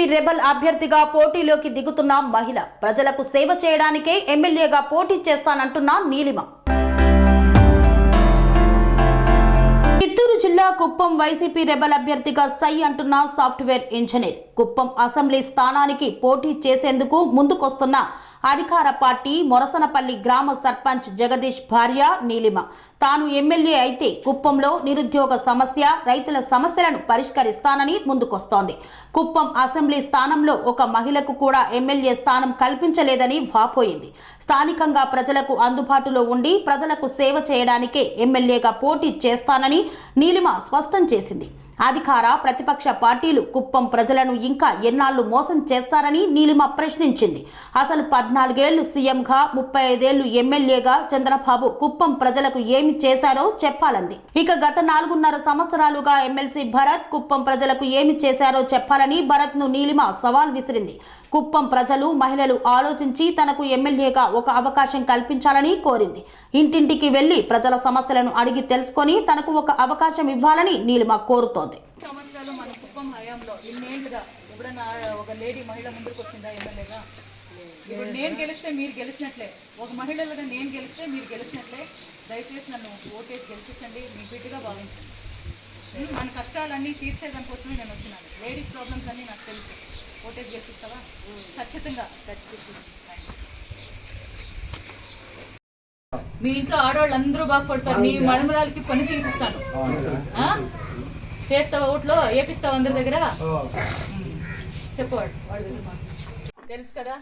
TDP rebel అభ్యర్థిగా పోటీలోకి దిగుతున్న మహిళ ప్రజలకు సేవ చేయడానికే ఎమ్మెల్యేగా పోటీ చేస్తానంటున్న నీలిమ. చిత్తూరు జిల్లా కుప్పం వైసీపీ రెబల్ అభ్యర్థిగా సై అంటున్న సాఫ్ట్వేర్ ఇంజనీర్. కుప్పం అసెంబ్లీ స్థానానికి పోటీ చేసేందుకు ముందుకొస్తున్న అధికార పార్టీ మొరసనపల్లి గ్రామ సర్పంచ్ జగదీష్ భార్య నీలిమ. తాను ఎమ్మెల్యే అయితే కుప్పంలో నిరుద్యోగ సమస్య రైతుల సమస్యలను పరిష్కరిస్తానని ముందుకొస్తోంది. కుప్పం అసెంబ్లీ స్థానంలో ఒక మహిళకు కూడా ఎమ్మెల్యే స్థానం కల్పించలేదని వాపోయింది. స్థానికంగా ప్రజలకు అందుబాటులో ఉండి ప్రజలకు సేవ చేయడానికే ఎమ్మెల్యేగా పోటీ చేస్తానని నీలిమ స్పష్టం చేసింది. అధికార ప్రతిపక్ష పార్టీలు కుప్పం ప్రజలను ఇంకా ఎన్నాళ్ళు మోసం చేస్తారని నీలిమ ప్రశ్నించింది. అసలు పద్నాలుగేళ్ళు సీఎంగా ముప్పై ఐదేళ్ళు ఎమ్మెల్యేగా చంద్రబాబు కుప్పం ప్రజలకు ఏమి చేశారో చెప్పాలంది. ఇక గత నాలుగున్నర సంవత్సరాలుగా ఎమ్మెల్సీ భరత్ కుప్పం ప్రజలకు ఏమి చేశారో చెప్పాలని భరత్ను నీలిమ సవాల్ విసిరింది. కుప్పం ప్రజలు మహిళలు ఆలోచించి తనకు ఎమ్మెల్యేగా ఒక అవకాశం కల్పించాలని కోరింది. ఇంటింటికి వెళ్ళి ప్రజల సమస్యలను అడిగి తెలుసుకొని తనకు ఒక అవకాశం ఇవ్వాలని నీలిమ కోరుతోంది. సంవత్సరాలు మన కుప్పం హయాంలో ఇన్నేళ్ళుగా ఎప్పుడైనా ఒక లేడీ మహిళ ముందుకు వచ్చిందా ఎమ్మెల్యేగా? ఇప్పుడు నేను గెలిస్తే మీరు గెలిచినట్లే. ఒక మహిళలుగా నేను గెలిస్తే మీరు గెలిచినట్లే. దయచేసి నన్ను ఓటేసి గెలిపించండి. మీ బిడ్డగా భావించండి. మన కష్టాలన్నీ తీర్చేదాని కోసమే నేను వచ్చినాను. లేడీస్ ప్రాబ్లమ్స్ అన్నీ నాకు తెలుసు. ఓటేసి గెలిపిస్తావా? ఖచ్చితంగా. ఖచ్చితంగా మీ ఇంట్లో ఆడవాళ్ళు అందరూ బాగుపడతారు. నీ మడమరాలకి పని తీసిస్తాను? చేస్తావా ఓట్లో? ఏపిస్తావా అందరి దగ్గర? చెప్పవాడు వాడి. దగ్గర మాట్లాడు. తెలుసు కదా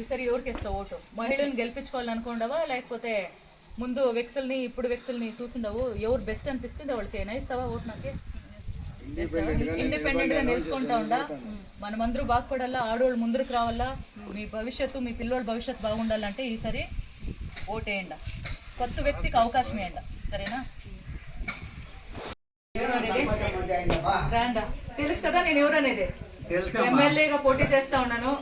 ఈసారి ఎవరికి ఇస్తావు ఓటు? మహిళల్ని గెలిపించుకోవాలనుకుండవా లేకపోతే ముందు వ్యక్తుల్ని ఇప్పుడు వ్యక్తుల్ని చూసుండవు? ఎవరు బెస్ట్ అనిపిస్తుంది వాళ్ళకి ఏనా ఇస్తావా ఓటు నాకే? ఇండిపెండెంట్గా నిలుచుకుంటా ఉండా? మనమందరూ బాగుపడాలా? ఆడవాళ్ళు ముందుకు రావాలా? మీ భవిష్యత్తు మీ పిల్లోళ్ళ భవిష్యత్తు బాగుండాలంటే ఈసారి ఓటేయండి. కొత్త వ్యక్తికి అవకాశం ఇవ్వండి సరేనా? తెలుసు కదా నేను ఎవరు అనేది ఎమ్మెల్యేగా పోటీ చేస్తా ఉన్నాను.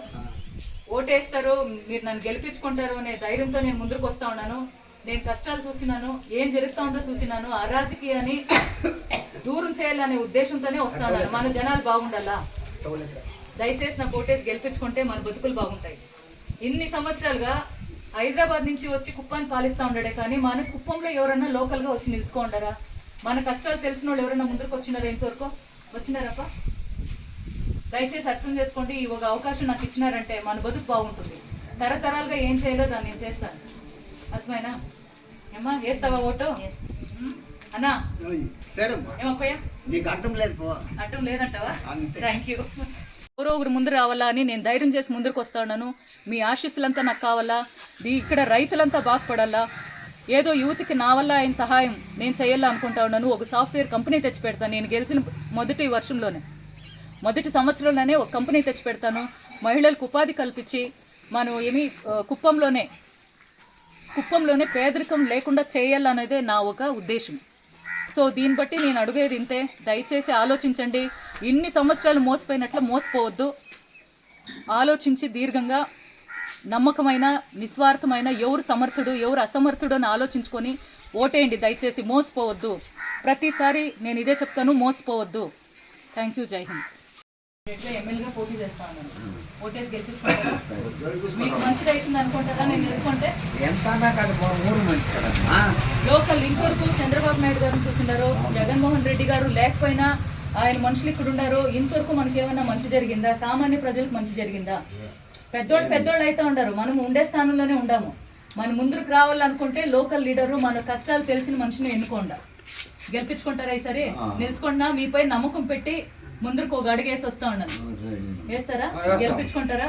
ఓటేస్తారు మీరు నన్ను గెలిపించుకుంటారు అనే ధైర్యంతో నేను ముందుకు వస్తా ఉన్నాను. నేను కష్టాలు చూసినాను ఏం జరుగుతా ఉందో చూసినాను. అరాజకీయాన్ని దూరం చేయాలనే ఉద్దేశంతోనే వస్తా ఉన్నాను. మన జనాలు బాగుండాలా? దయచేసి నా ఓటేసి గెలిపించుకుంటే మన బతుకులు బాగుంటాయి. ఇన్ని సంవత్సరాలుగా హైదరాబాద్ నుంచి వచ్చి కుప్పాన్ని పాలిస్తా ఉండడే కానీ మన కుప్పంలో ఎవరన్నా లోకల్గా వచ్చి నిలుచుకోండరా మన కష్టాలు తెలిసిన వాళ్ళు ఎవరైనా ముందుకు వచ్చినారా ఇంతవరకు? వచ్చినారప్ప? దయచేసి అర్థం చేసుకోండి ఈ ఒక అవకాశం నాకు ఇచ్చినారంటే మన బతుకు బాగుంటుంది. తరతరాలుగా ఏం చేయాలో దాన్ని నేను చేస్తాను. అర్థమైనా ఏమ్మా వేస్తావా ఓటు? అన్నా. ఏమప్పయ్యా నీకు అర్థం లేదు అడ్డం లేదంటావా. Thank you. ఎవరో ఒకరు ముందు రావాలా అని నేను ధైర్యం చేసి ముందుకు వస్తా ఉన్నాను. మీ ఆశీస్సులంతా నాకు కావాలా? దీ ఇక్కడ రైతులంతా బాగుపడాలా ఏదో యూత్కి నా వల్ల ఆయన సహాయం నేను చేయాలా అనుకుంటా ఉన్నాను. ఒక సాఫ్ట్వేర్ కంపెనీ తెచ్చి పెడతాను నేను గెలిచిన మొదటి వర్షంలోనే. మొదటి సంవత్సరంలోనే ఒక కంపెనీ తెచ్చి పెడతాను. మహిళలకు ఉపాధి కల్పించి మనం ఏమి కుప్పంలోనే కుప్పంలోనే పేదరికం లేకుండా చేయాలనేదే నా ఒక ఉద్దేశం. సో దీన్ని బట్టి నేను అడిగేది ఇంతే. దయచేసి ఆలోచించండి. ఇన్ని సంవత్సరాలు మోసపోయినట్లు మోసపోవద్దు. ఆలోచించి దీర్ఘంగా నమ్మకమైన నిస్వార్థమైన ఎవరు సమర్థుడు ఎవరు అసమర్థుడు అని ఆలోచించుకొని ఓటేయండి. దయచేసి మోసపోవద్దు. ప్రతిసారి నేను ఇదే చెప్తాను మోసపోవద్దు. Thank you. జై హింద్. ఎమ్మెల్యేగా పోటీ ఓటేసి మీకు అవుతుంది అనుకుంటారా? నేను తెలుసుకుంటే. లోకల్ ఇంతవరకు చంద్రబాబు నాయుడు గారిని చూసినారు జగన్మోహన్ రెడ్డి గారు లేకపోయినా ఆయన మనుషులు ఇక్కడ ఉన్నారు. ఇంతవరకు మనకి ఏమన్నా మంచి జరిగిందా? సామాన్య ప్రజలకు మంచి జరిగిందా? పెద్దోళ్ళు పెద్దోళ్ళు అయితే ఉండరు. మనం ఉండే స్థానంలోనే ఉండాము. మన ముందుకు రావాలనుకుంటే లోకల్ లీడరు మన కష్టాలు తెలిసిన మనిషిని ఎన్నుకోండా. గెలిపించుకుంటారా ఈసారి నిలుచుకున్నా మీపై నమ్మకం పెట్టి ముందుకు ఒక అడుగేసి వస్తా ఉన్నాను వేస్తారా? గెలిపించుకుంటారా?